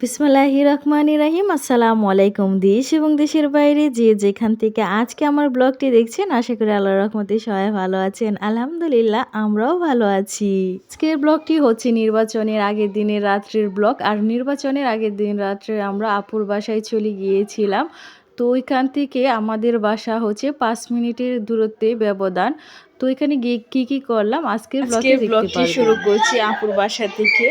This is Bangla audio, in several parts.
বিসমিল্লাহি রহমানি রাহিম আসসালামু আলাইকুম দেশ এবং দেশের বাইরে যে যেখান থেকে আজকে আমার ব্লগটি দেখছেন আশা করি আল্লাহ রহমতে সবাই ভালো আছেন। আলহামদুলিল্লাহ আমরাও ভালো আছি। আজকের ব্লগটি হচ্ছে নির্বাচনের আগের দিনের রাত্রির ব্লগ। আর নির্বাচনের আগের দিন রাত্রে আমরা আপুর বাসায় চলে গিয়েছিলাম। তো ওইখান থেকে আমাদের বাসা হচ্ছে পাঁচ মিনিটের দূরত্বে ব্যবধান। তো এখানে গিয়ে কী কী করলাম? আজকের ব্লগে ব্লগটি শুরু করছি আপুর বাসা থেকে।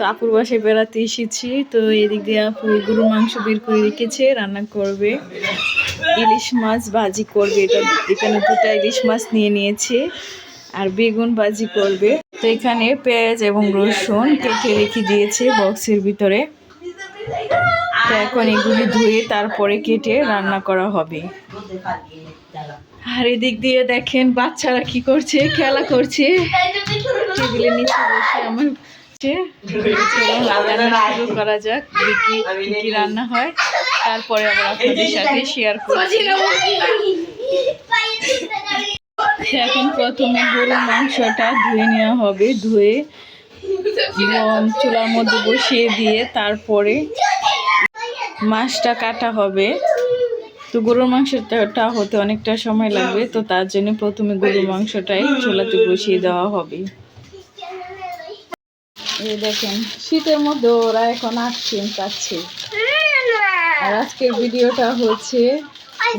তো আপুর বাসায় বেড়াতে এসেছি। তো এদিক দিয়ে আপু গরুর মাংস বের করে রেখেছে, রান্না করবে। ইলিশ মাছ ভাজি করবে, এটা এখানে দুটো ইলিশ মাছ নিয়ে নিয়েছে, আর বেগুন ভাজি করবে। তো এখানে পেঁয়াজ এবং রসুন কেটে রেখে দিয়েছে বক্সের ভিতরে। তো এখন এগুলি ধুয়ে তারপরে কেটে রান্না করা হবে। আর এদিক দিয়ে দেখেন বাচ্চারা কি করছে, খেলা করছে। টেবিলের নিচে বসে আমার শুরু করা যাক, কি কি রান্না হয়। তারপরে আবার আপনাদের সাথে শেয়ার করছি। এখন প্রথমে গরুর মাংসটা ধুয়ে নেওয়া হবে। ধুয়ে গরম চুলার মধ্যে বসিয়ে দিয়ে তারপরে মাছটা কাটা হবে। তো গরুর মাংসটা হতে অনেকটা সময় লাগবে, তো তার জন্য প্রথমে গরুর মাংসটাই চুলাতে বসিয়ে দেওয়া হবে। এই দেখেন, শীতের মধ্যে ওরা এখন আইসক্রিম খাচ্ছে আর আজকের ভিডিওটা হচ্ছে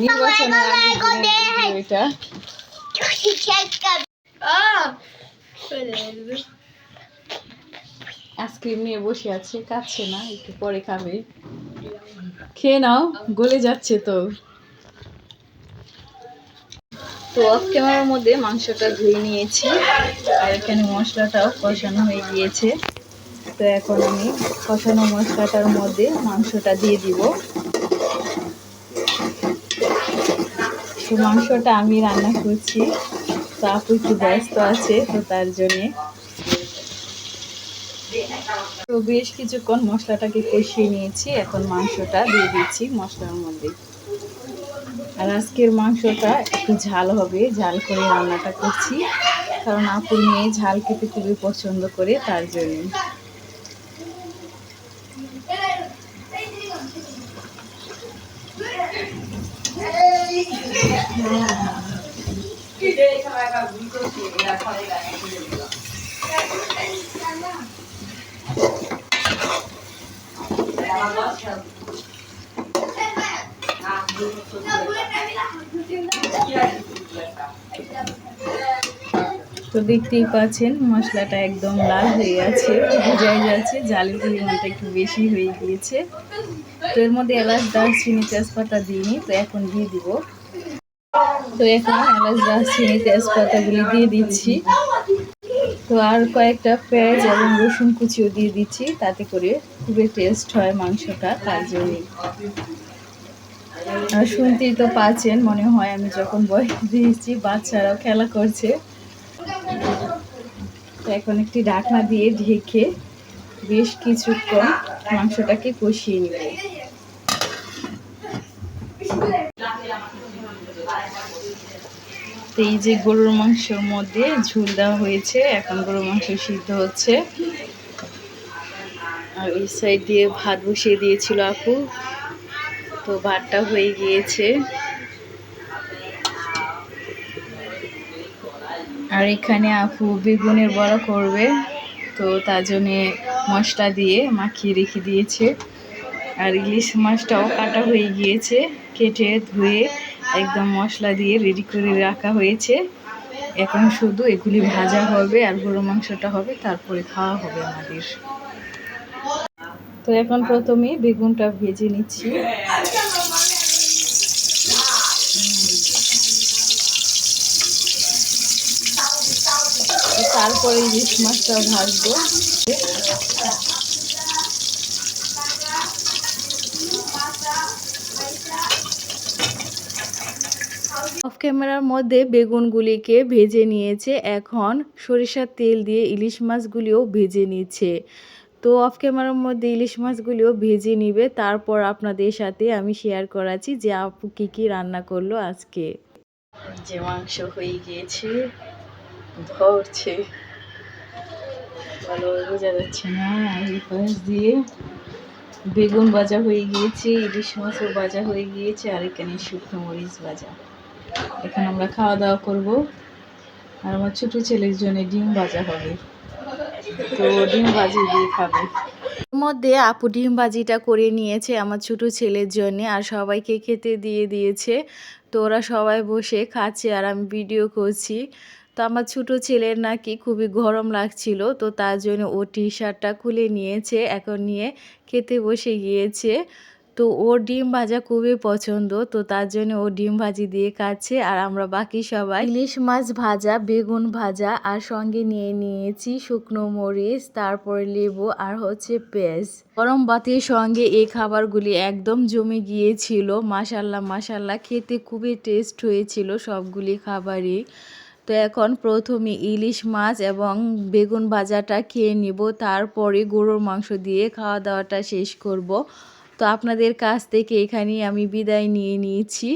নির্বাচনের আগের দিনের ভিডিও এটা। আইসক্রিম নিয়ে বসে আছে খাচ্ছে না, একটু পরে খাবে। খেয়ে নাও, গলে যাচ্ছে তো। তো অফ ক্যামেরার মধ্যে মাংসটা ধুয়ে নিয়েছি। আর এখানে মশলাটাও কষানো হয়ে গিয়েছে। তো এখন আমি কষানো মশলাটার মধ্যে মাংসটা দিয়ে দিব। তো মাংসটা আমি রান্না করছি। তো আপু একটু ব্যস্ত আছে, তো তার জন্যে তো বেশ কিছুক্ষণ মশলাটাকে কষিয়ে নিয়েছি। এখন মাংসটা দিয়ে দিচ্ছি মশলার মধ্যে। আর আজকের মাংসটা একটু ঝাল হবে, ঝাল করে রান্নাটা করছি। কারণ আপুর মেয়ে ঝাল খেতে খুবই পছন্দ করে তার জন্য। তো দেখতেই পাচ্ছেন, মশলাটা একদম লাল হয়ে আছে, বোঝাই যাচ্ছে জালের পরিমাণটা একটু বেশি হয়ে গিয়েছে। তো এর মধ্যে এলাচ, দারচিনি, তেজপাতা দিইনি, তো এখন দিয়ে দিব। তো এখন এলাচ, দারচিনি, তেজপাতাগুলি দিয়ে দিচ্ছি। তো আর কয়েকটা পেঁয়াজ এবং রসুন কুচিও দিয়ে দিচ্ছি, তাতে করে খুবই টেস্ট হয় মাংসটা, তার জন্যই। আর শুনতেই তো পাচ্ছেন, মনে হয় আমি যখন বয়স দিয়েছি, বাচ্চারাও খেলা করছে। এখন একটি ঢাকনা দিয়ে ঢেকে বেশ কিছুক্ষণ মাংসটাকে কষিয়ে নেব। এই যে গরুর মাংসের মধ্যে ঝুল দেওয়া হয়েছে, এখন গরুর মাংস সিদ্ধ হচ্ছে। আর এই সাইড দিয়ে ভাত বসিয়ে দিয়েছিল আপু। তো ভাতটা হয়ে গিয়েছে। আর এখানে আপু বেগুনের বড়া করবে। তো তার জন্যে মশলা দিয়ে মাখিয়ে রেখে দিয়েছে। আর ইলিশ মাছটাও কাটা হয়ে গিয়েছে। কেটে ধুয়ে একদম মশলা দিয়ে রেডি করে রাখা হয়েছে। এখন শুধু এগুলি ভাজা হবে আর গরু মাংসটা হবে, তারপরে খাওয়া হবে আমাদের। তো এখন প্রথমে বেগুনটা ভেজে নিচ্ছি। তারপরে ইলিশ মাছটা ভাজবো। অফ ক্যামেরার মধ্যে বেগুনগুলিকে ভেজে নিয়েছে। এখন সরিষার তেল দিয়ে ইলিশ মাছগুলিও ভেজে নিচ্ছে। তো অফ ক্যামেরার মধ্যে ইলিশ মাছগুলিও ভেজে নিবে। তারপর আপনাদের সাথে আমি শেয়ার করাচ্ছি যে আপু কী কী রান্না করল আজকে। যে মাংস হয়ে গিয়েছে, ধরছে। ভালো বোঝা যাচ্ছে না। এই পাশ দিয়ে বেগুন ভাজা হয়ে গিয়েছে, ইলিশ মাছও ভাজা হয়ে গিয়েছে, আর এখানে শুকনো মরিচ ভাজা। এখন আমরা খাওয়া দাওয়া করব। আর আমার ছোট ছেলের জন্য ডিম ভাজা হবে। তো ডিম ভাজি দিয়ে খাবে। মধ্যে আপু ডিম ভাজিটা করে নিয়েছে আমার ছোট ছেলের জন্যে আর সবাইকে খেতে দিয়ে দিয়েছে। তো ওরা সবাই বসে খাচ্ছে আর আমি ভিডিও করছি। তো আমার ছোটো ছেলের নাকি খুবই গরম লাগছিল, তো তার জন্য ও টি শার্টটা খুলে নিয়েছে, এখন নিয়ে খেতে বসে গিয়েছে। তো ওর ডিম ভাজা খুবই পছন্দ, তো তার জন্য ও ডিম ভাজি দিয়ে খাচ্ছে। আর আমরা বাকি সবাই ইলিশ মাছ ভাজা, বেগুন ভাজা আর সঙ্গে নিয়ে নিয়েছি শুকনো মরিচ, তারপর লেবু আর হচ্ছে পেঁয়াজ। গরম ভাতের সঙ্গে এই খাবারগুলি একদম জমে গিয়েছিল। মাসাল্লাহ মাসাল্লাহ খেতে খুবই টেস্ট হয়েছিল সবগুলি খাবারই। তো এখন প্রথমে ইলিশ মাছ এবং বেগুন ভাজাটা খেয়ে নিব, তারপরে গরুর মাংস দিয়ে খাওয়া দাওয়াটা শেষ করব। তো আপনাদের কাছ থেকে এখানেই আমি বিদায় নিয়ে নিয়েছি।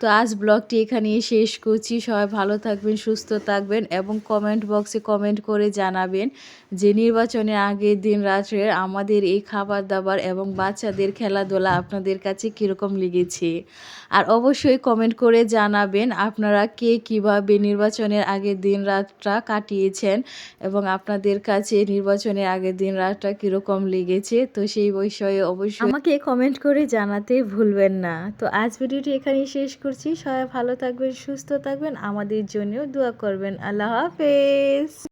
তো আজ ব্লগটি এখানেই শেষ করছি। সবাই ভালো থাকবেন, সুস্থ থাকবেন এবং কমেন্ট বক্সে কমেন্ট করে জানাবেন যে নির্বাচনের আগের দিন রাত্রে আমাদের এই খাবার দাবার এবং বাচ্চাদের খেলাধুলা আপনাদের কাছে কীরকম লেগেছে। আর অবশ্যই কমেন্ট করে জানাবেন আপনারা কে কীভাবে নির্বাচনের আগের দিন রাতটা কাটিয়েছেন এবং আপনাদের কাছে নির্বাচনের আগের দিন রাতটা কীরকম লেগেছে। তো সেই বিষয়ে অবশ্যই আমাকে কমেন্ট করে জানাতে ভুলবেন না। তো আজ ভিডিওটি এখানেই শেষ করছি। সবাই ভালো থাকবেন সুস্থ থাকবেন। আমাদের জন্যও দোয়া করবেন। আল্লাহ হাফেজ।